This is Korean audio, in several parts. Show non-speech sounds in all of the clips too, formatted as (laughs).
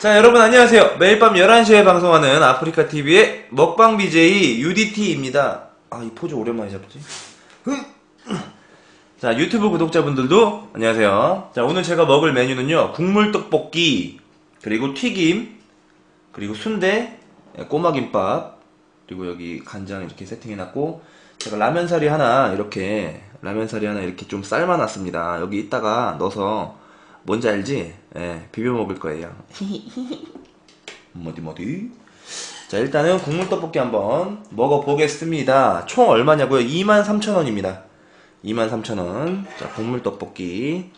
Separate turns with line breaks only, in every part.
자, 여러분 안녕하세요. 매일 밤 11시에 방송하는 아프리카 TV의 먹방 BJ UDT입니다. 아, 이 포즈 오랜만에 잡지? 자, 유튜브 구독자분들도 안녕하세요. 자, 오늘 제가 먹을 메뉴는요. 국물 떡볶이, 그리고 튀김, 그리고 순대, 예, 꼬마김밥, 그리고 여기 간장 이렇게 세팅해놨고, 제가 라면사리 하나 이렇게, 라면사리 하나 이렇게 좀 삶아놨습니다. 여기 이따가 넣어서, 뭔지 알지? 예, 비벼 먹을 거예요. 뭐디 뭐디? 자, 일단은 국물 떡볶이 한번 먹어보겠습니다. 총 얼마냐고요? 23,000원입니다. 23,000원. 자, 국물 떡볶이.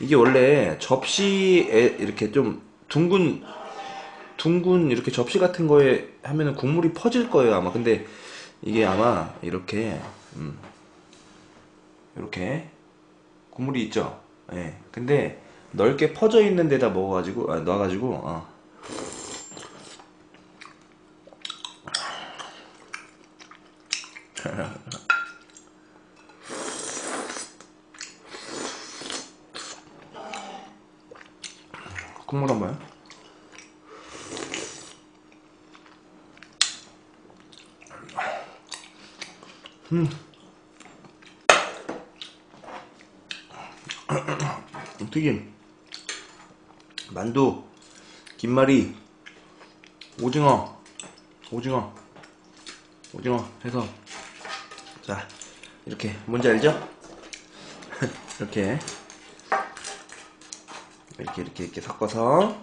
이게 원래 접시에 이렇게 좀 둥근 둥근 이렇게 접시 같은 거에 하면은 국물이 퍼질 거예요 아마 근데 이게 아마 이렇게 음, 이렇게 국물이 있죠 예 근데 넓게 퍼져 있는 데다 먹어가지고 아, 넣어가지고 어. (laughs) 국물 한 번 음. (clears throat) 튀김 만두 김말이 오징어 오징어 오징어 해서. 자 이렇게 뭔지 알죠? (laughs) 이렇게. 이렇게 이렇게 이렇게 섞어서.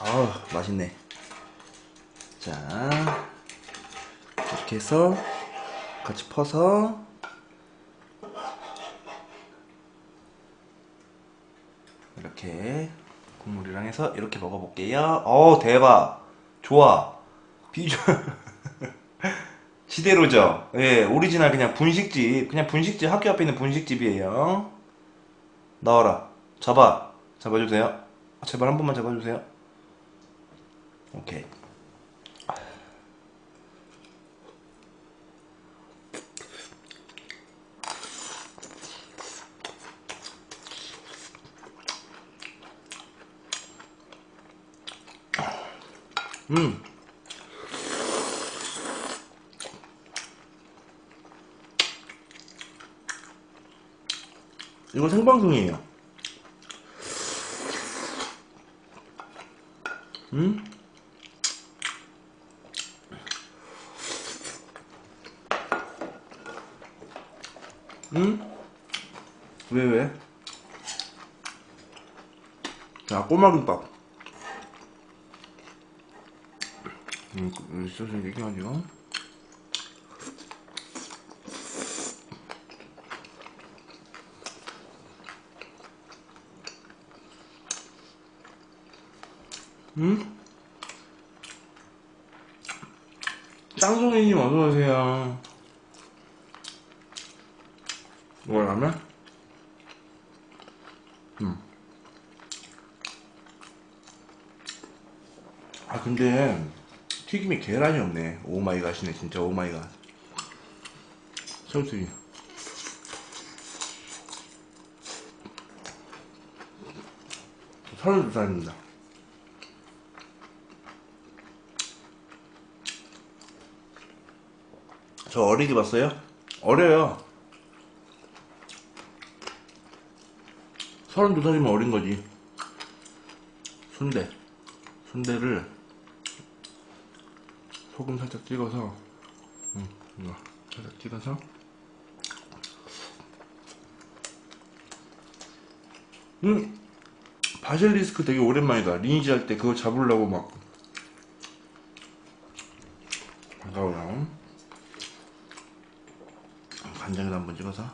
아우 맛있네. 자 이렇게 해서 같이 퍼서. 이렇게 국물이랑 해서 이렇게 먹어볼게요. 어 대박. 좋아. 비주얼 (laughs) 지대로죠? 예 오리지널 그냥 분식집 그냥 분식집 학교 앞에 있는 분식집이에요. 나와라. 잡아. 잡아주세요. 제발 한 번만 잡아주세요. 오케이 음 이거 생방송이에요 음? 음? 왜, 왜? 자, 꼬마김밥. 음, 그, 있어서 얘기하죠. 음? 짱송이님 어서오세요. 뭐, 라면? 음. 아, 근데, 튀김이 계란이 없네. 오마이갓이네, 진짜 오마이갓. 새우튀김. 서른 두 살입니다. 저 어리게 봤어요? 어려요. 32살이면 어린 거지. 순대. 순대를 소금 살짝 찍어서, 음, 살짝 찍어서, 음, 바실리스크 되게 오랜만이다. 리니지 할 때 그거 잡으려고 막, 반가워요. 간장을 한번 찍어서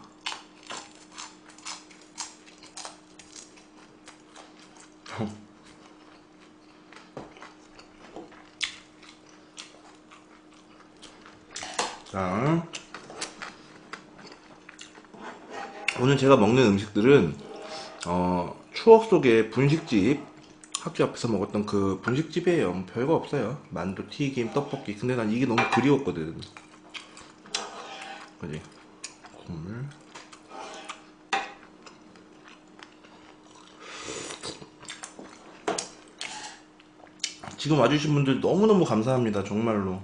자 오늘 제가 먹는 음식들은 어, 추억 속의 분식집 학교 앞에서 먹었던 그 분식집이에요. 뭐 별거 없어요. 만두 튀김 떡볶이. 근데 난 이게 너무 그리웠거든. 그지? 국물. 지금 와주신 분들 너무너무 감사합니다. 정말로.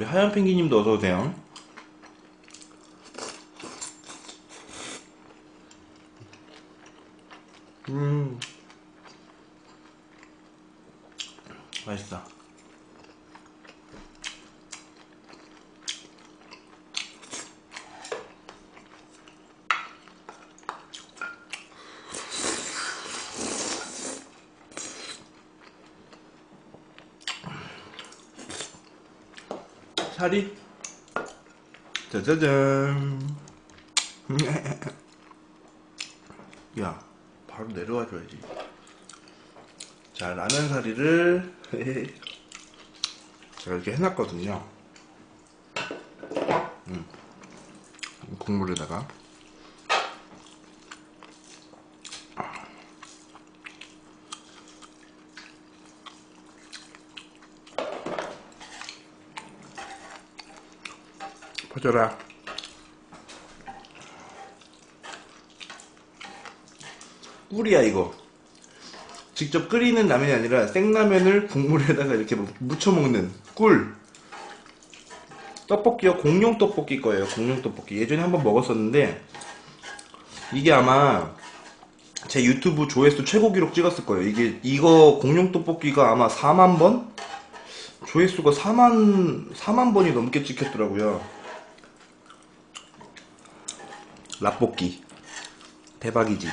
우리 하얀 펭귄님도 어서 오세요. 음, 맛있어. 살이 짜자잔. (laughs) 야 바로 내려와 줘야지. 자 라면 사리를 (laughs) 제가 이렇게 해놨거든요. 음. 국물에다가 퍼져라. 꿀이야 이거. 직접 끓이는 라면이 아니라 생라면을 국물에다가 이렇게 묻혀 먹는 꿀. 떡볶이요? 공룡 떡볶이 거예요 공룡 떡볶이. 예전에 한번 먹었었는데 이게 아마 제 유튜브 조회수 최고 기록 찍었을 거예요. 이게 이거 공룡 떡볶이가 아마 4만 번? 조회수가 4만 4만 번이 넘게 찍혔더라고요 라볶이 대박이지.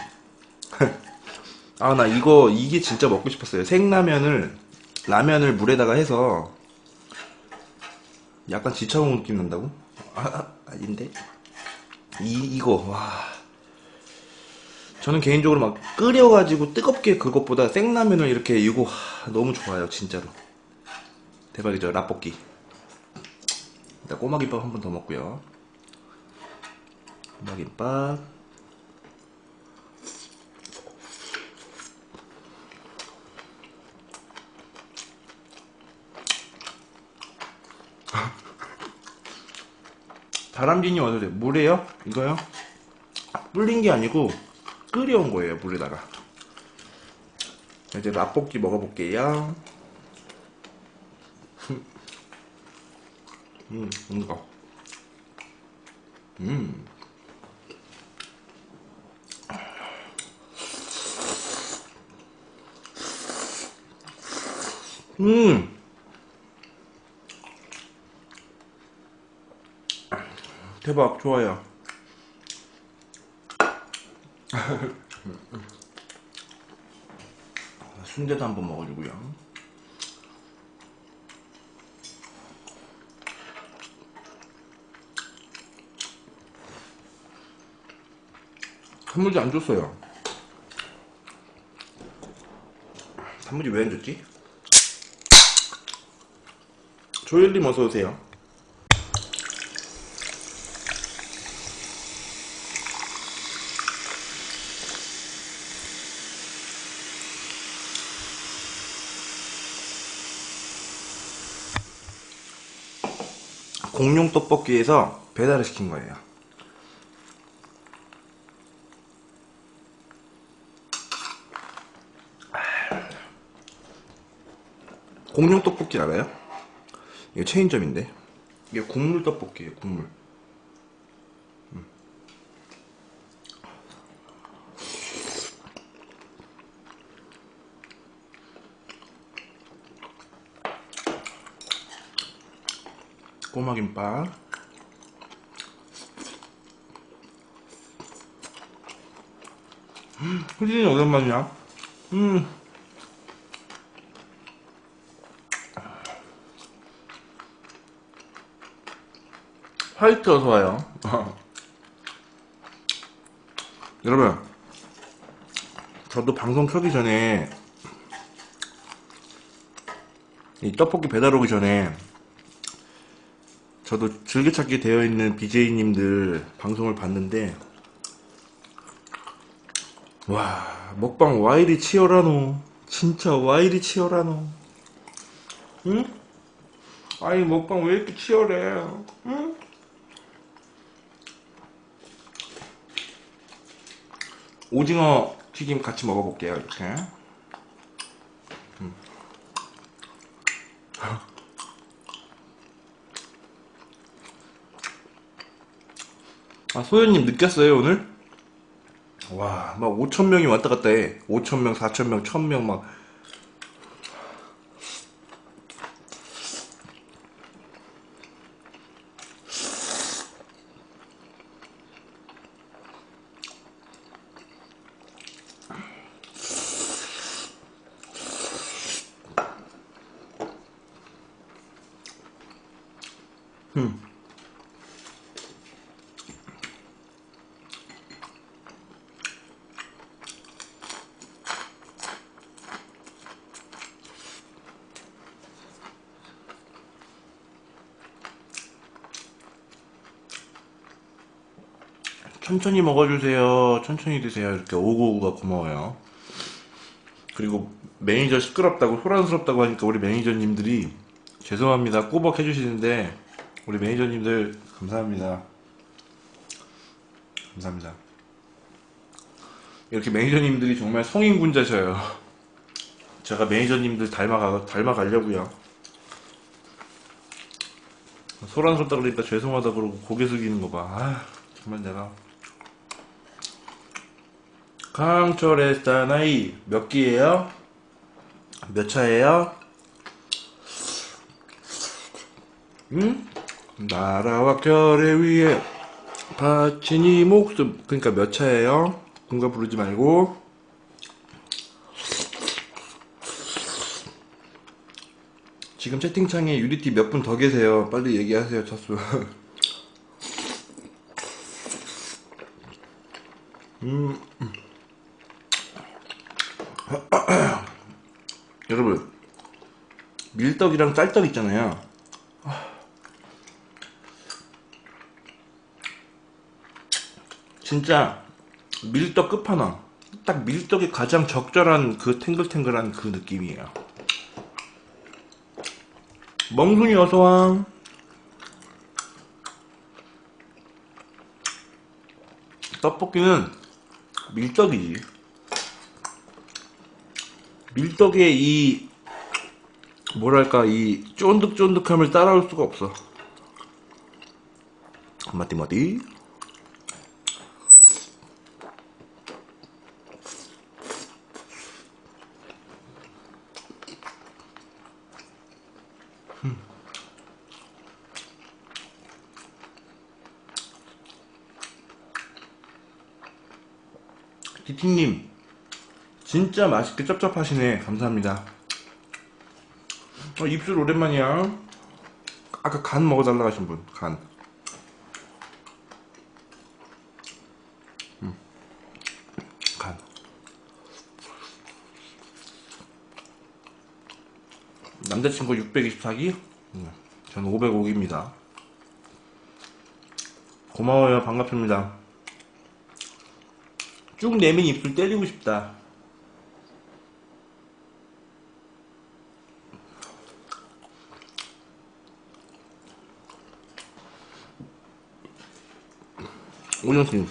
(laughs) 아 나 이거 이게 진짜 먹고 싶었어요. 생라면을 라면을 물에다가 해서 약간 지쳐먹는 느낌 난다고? 아, 아 아닌데? 이 이거 와. 저는 개인적으로 막 끓여가지고 뜨겁게 그것보다 생라면을 이렇게 이거 하, 너무 좋아요 진짜로. 대박이죠 라볶이 일단 꼬마김밥 한 번 더 먹고요 꼬마김밥. (laughs) 다람쥐님 어서 오세요 물에요? 이거요? 불린 게 아니고 끓여온 거예요 물에다가. 이제 라볶이 먹어볼게요. (laughs) 음 이거. 음 음. 대박, 좋아요. (laughs) 순대도 한번 먹어주고요. 단무지 안 줬어요. 단무지 왜 안 줬지? 조엘님 어서 오세요. 공룡 떡볶이에서 배달을 시킨 거예요. 공룡 떡볶이 알아요? 이거 체인점인데 이게 국물 떡볶이에요 국물 음. 꼬마김밥 음, 후진이 오랜만이야 음. 화이트 어서 와요. 여러분, 저도 방송 켜기 전에 이 떡볶이 배달 오기 전에 저도 즐겨찾기 되어 있는 BJ님들 방송을 봤는데 와 먹방 와 이리 치열하노 진짜 와 이리 치열하노 응? 아니 먹방 왜 이렇게 치열해 응? 오징어 튀김 같이 먹어볼게요. 이렇게. 음. 아 소연님 느꼈어요 오늘? 와, 막 5천 명이 왔다 갔다 해. 5천 명, 4천 명, 1천 명 막. 천천히 먹어주세요. 천천히 드세요. 이렇게 오고오고가 고마워요. 그리고 매니저 시끄럽다고 소란스럽다고 하니까 우리 매니저님들이 죄송합니다. 꼬박 해주시는데 우리 매니저님들 감사합니다. 감사합니다. 이렇게 매니저님들이 정말 성인군자셔요. 제가 매니저님들 닮아가, 닮아가려고요. 소란스럽다 그러니까 죄송하다 그러고 고개 숙이는 거 봐. 아, 정말 내가. 강철의 사나이 몇 기예요? 몇 차예요? 응? 나라와 위해 바친 이 목숨. 그러니까 몇 차예요? 군가 부르지 말고. 지금 채팅창에 유리티 몇 분 더 계세요? 빨리 얘기하세요 차수. (laughs) (clears throat) 여러분 밀떡이랑 짤떡 있잖아요 진짜 밀떡 끝판왕. 딱 밀떡이 가장 적절한 그 탱글탱글한 그 느낌이에요. 멍순이 어서와. 떡볶이는 밀떡이지. 밀떡의 이 뭐랄까 이 쫀득쫀득함을 따라올 수가 없어. 마띠마띠 디티님 진짜 맛있게 쩝쩝하시네. 감사합니다. 어, 입술 오랜만이야. 아까 간 먹어달라 하신 분간. 음. 간. 남자친구 624기? 음, 저는 505기입니다. 고마워요. 반갑습니다 쭉 내민 입술 때리고 싶다. 오정팀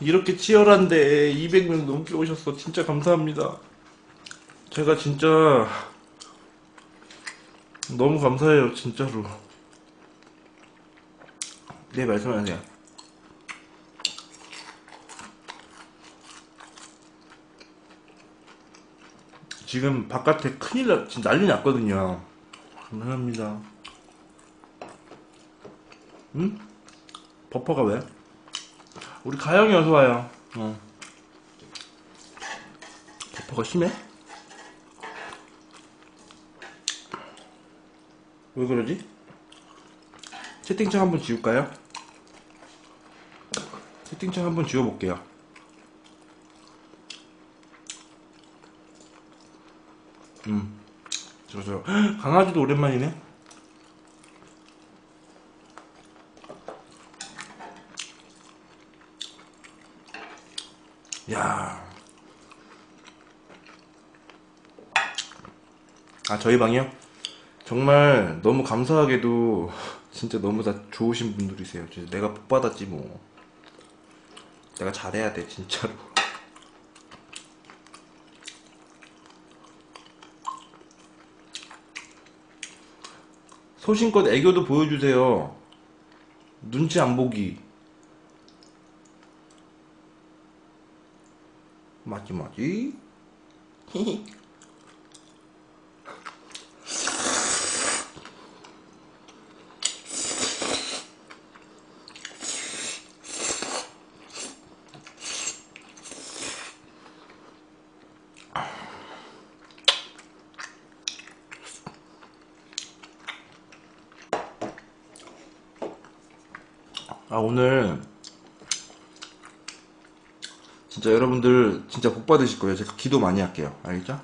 이렇게 치열한데 200명 넘게 오셨어. 진짜 감사합니다. 제가 진짜 너무 감사해요. 진짜로. 네, 말씀하세요. 지금 바깥에 큰일 나, 지금 난리 났거든요. 감사합니다. 응? 버퍼가 왜? 우리 가영이 어서 와요. 어. 버퍼가 심해? 왜 그러지? 채팅창 한번 지울까요? 채팅창 한번 지워볼게요. 음, 저, 저, (gasps) 강아지도 오랜만이네? 야 아 저희 방이요? 정말 너무 감사하게도 진짜 너무 다 좋으신 분들이세요. 진짜 내가 복 받았지 뭐. 내가 잘해야 돼 진짜로. 소신껏 애교도 보여주세요. 눈치 안 보기. 맞지 맞지? (laughs) 아 오늘 진짜 여러분들 진짜 복 받으실 거예요. 제가 기도 많이 할게요. 알겠죠?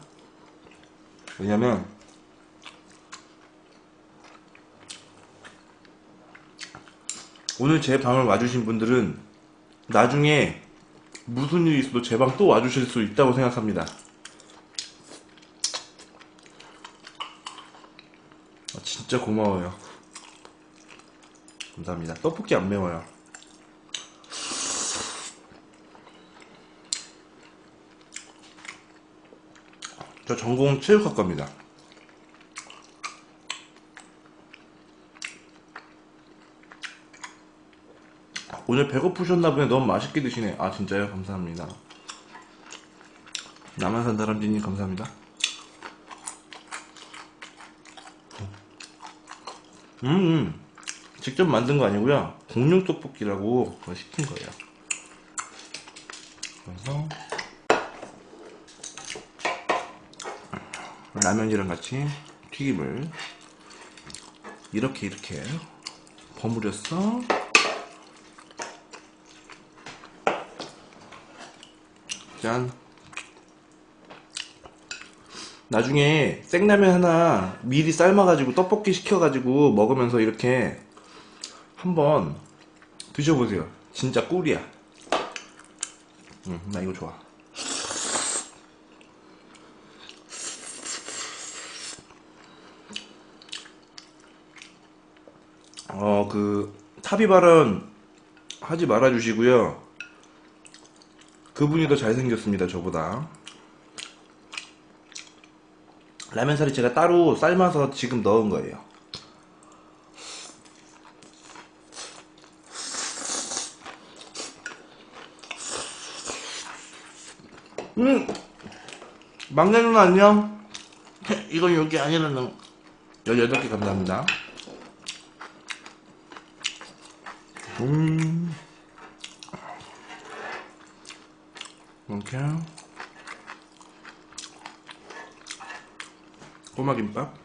왜냐면 오늘 제 방을 와주신 분들은 나중에 무슨 일이 있어도 제 방 또 와주실 수 있다고 생각합니다. 아, 진짜 고마워요. 감사합니다. 떡볶이 안 매워요. 저 전공 체육학과입니다. 오늘 배고프셨나 보네. 너무 맛있게 드시네. 아, 진짜요? 감사합니다. 남한산 다람쥐님 감사합니다. 음, 음. 직접 만든 거 아니고요. 공룡 떡볶이라고 시킨 거예요. 그래서 라면이랑 같이 튀김을 이렇게 이렇게 버무렸어. 짠. 나중에 생라면 하나 미리 삶아가지고 떡볶이 시켜가지고 먹으면서 이렇게 한번 드셔보세요. 진짜 꿀이야. 응, 나 이거 좋아. 어, 그, 탑이 발언 하지 말아주시고요. 그분이 더 잘생겼습니다, 저보다. 라면 사리 제가 따로 삶아서 지금 넣은 거예요. 음! 막내 누나 안녕? (laughs) 이건 여기 아니라 는 18개 감사합니다. 음. 이렇게. 꼬마김밥.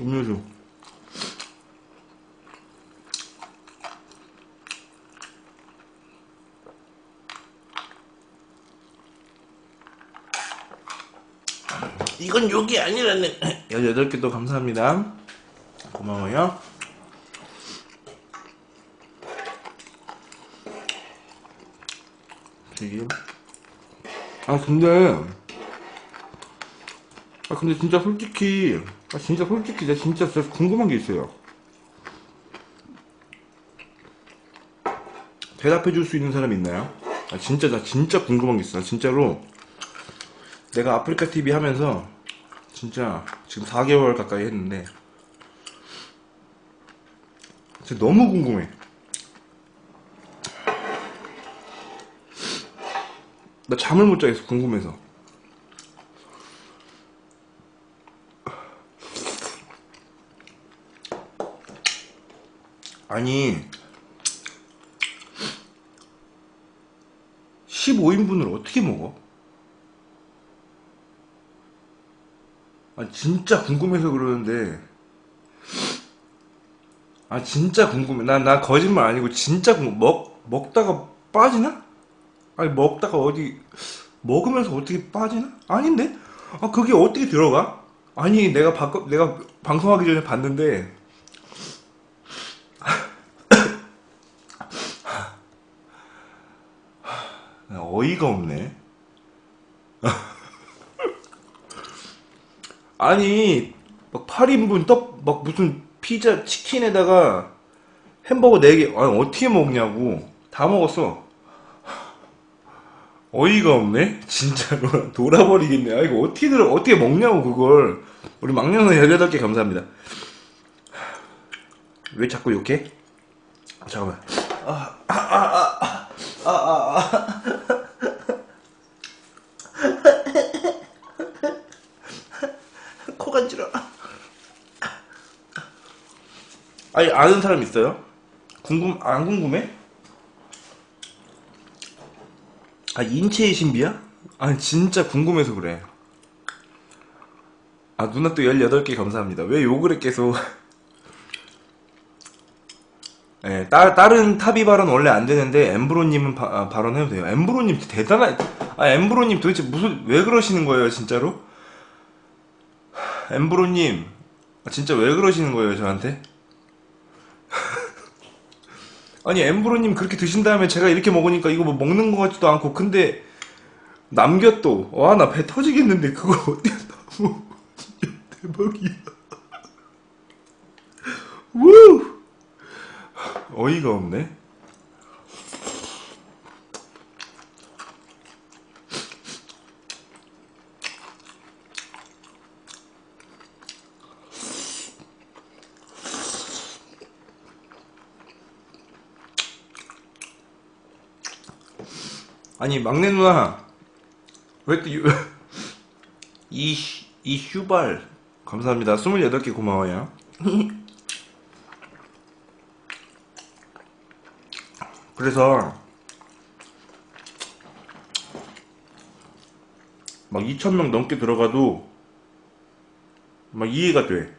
음료수. 여기 아니라네. 18개 또 감사합니다. 고마워요. 튀김. 아, 근데. 아, 근데 진짜 솔직히. 아, 진짜 솔직히, 나 진짜, 진짜 궁금한 게 있어요. 대답해 줄 수 있는 사람 있나요? 아, 진짜, 나 진짜 궁금한 게 있어. 나 진짜로. 내가 아프리카 TV 하면서 진짜 지금 4개월 가까이 했는데 진짜 너무 궁금해. 나 잠을 못 자겠어 궁금해서. 아니 15인분을 어떻게 먹어? 아, 진짜 궁금해서 그러는데. 아, 진짜 궁금해. 나, 나 거짓말 아니고 진짜 궁금, 먹, 먹다가 빠지나? 아니, 먹다가 어디, 먹으면서 어떻게 빠지나? 아닌데? 아, 그게 어떻게 들어가? 아니 내가 바꿔 내가 방송하기 전에 봤는데 (laughs) 어이가 없네. (laughs) 아니 막 8인분 떡 막 무슨 피자 치킨에다가 햄버거 4개 아니 어떻게 먹냐고 다 먹었어. 어이가 없네? (laughs) 진짜로 돌아버리겠네. 아 이거 어떻게 들어 어떻게 먹냐고 그걸. 우리 막내는 18개 감사합니다. 왜 자꾸 욕해? 아, 잠깐만. 코 간지러. 아니 아는 사람 있어요? 궁금 안 궁금해? 아 인체의 신비야? 아니 진짜 궁금해서 그래. 아 누나 또 18개 감사합니다. 왜 욕을 해 계속. (laughs) 예, 따, 다른 탑이 발언 원래 안 되는데 엠브로님은 바, 아, 발언해도 돼요. 엠브로님 대단한. 아 엠브로님 도대체 무슨 왜 그러시는 거예요 진짜로? 엠브로님 아, 진짜 왜 그러시는 거예요 저한테? (laughs) 아니 엠브로님 그렇게 드신 다음에 제가 이렇게 먹으니까 이거 뭐 먹는 것 같지도 않고 근데 남겨 또 와 나 배 터지겠는데 그걸 어떻게 너무 대박이야. (laughs) 우! 어이가 없네 아니 막내 누나 왜 또 (laughs) 이 이 휴발 감사합니다. 28개 고마워요. (laughs) 그래서 막 2,000명 넘게 들어가도 막 이해가 돼.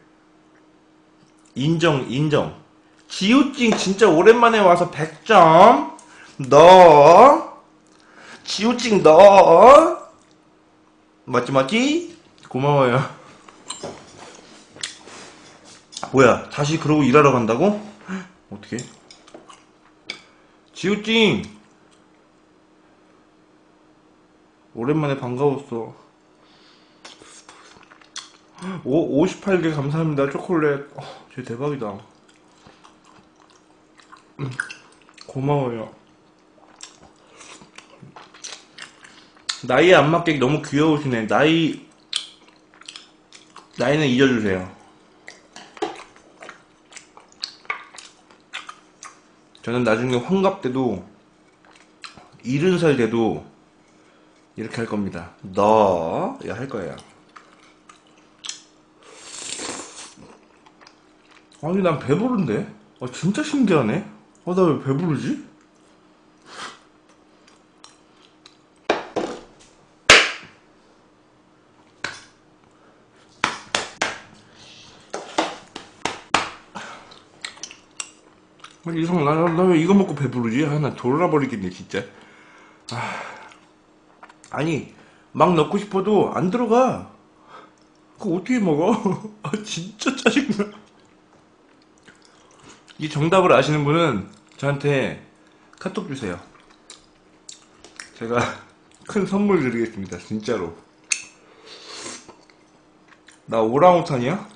인정 인정. 지우찡 진짜 오랜만에 와서 100점. 너 지우찡 너 맞지 맞지? 고마워요. 뭐야 다시 그러고 일하러 간다고? 어떻게? 지우찡! 오랜만에 반가웠어. 오, 58개 감사합니다. 초콜릿. 어, 진짜 대박이다. 음, 고마워요 나이에 안 맞게 너무 귀여우시네. 나이, 나이는 잊어주세요. 저는 나중에 환갑 때도, 이른 살 돼도, 이렇게 할 겁니다. 너, 할 거예요. 아니, 난 배부른데? 아, 진짜 신기하네? 아, 나 왜 배부르지? 이상, 나, 나왜 이거 먹고 배부르지? 아, 나 돌아버리겠네, 진짜. 아, 아니, 막 넣고 싶어도 안 들어가. 그거 어떻게 먹어? (laughs) 아, 진짜 짜증나. 이 정답을 아시는 분은 저한테 카톡 주세요. 제가 (laughs) 큰 선물 드리겠습니다, 진짜로. 나 오랑우탄이야?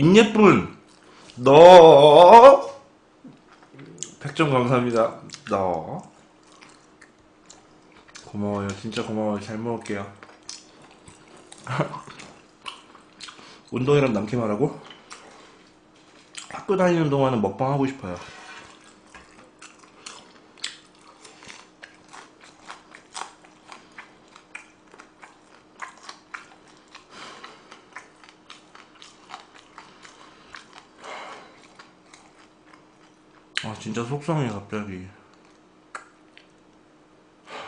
임예쁜 너. 100점 감사합니다. 너. 고마워요. 진짜 고마워요. 잘 먹을게요. (laughs) 운동이랑 남게 말하고 학교 다니는 동안은 먹방 하고 싶어요 아 진짜 속상해 갑자기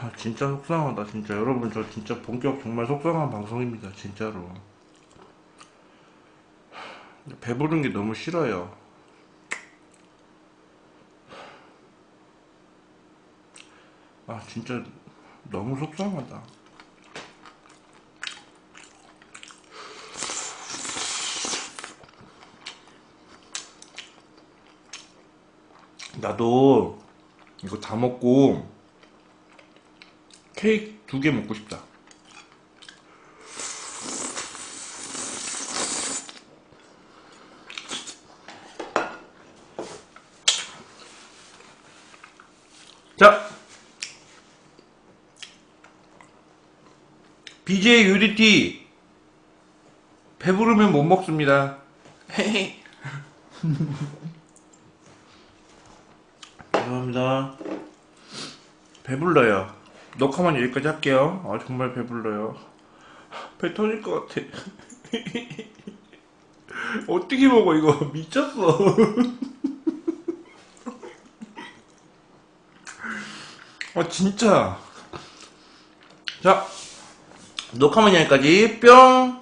아 진짜 속상하다 진짜 여러분 저 진짜 본격 정말 속상한 방송입니다 진짜로
배부른 게 너무 싫어요. 아, 진짜 너무 속상하다. 나도 이거 다 먹고 케이크 두 개 먹고 싶다. 자, BJ 유리티 배부르면 못 먹습니다. (laughs) 죄송합니다. 배불러요. 녹화만 여기까지 할게요. 아 정말 배불러요. 배 터질 것 같아. (laughs) 어떻게 먹어 이거 미쳤어. (laughs) 아 진짜. 자 녹화만 여기까지 뿅.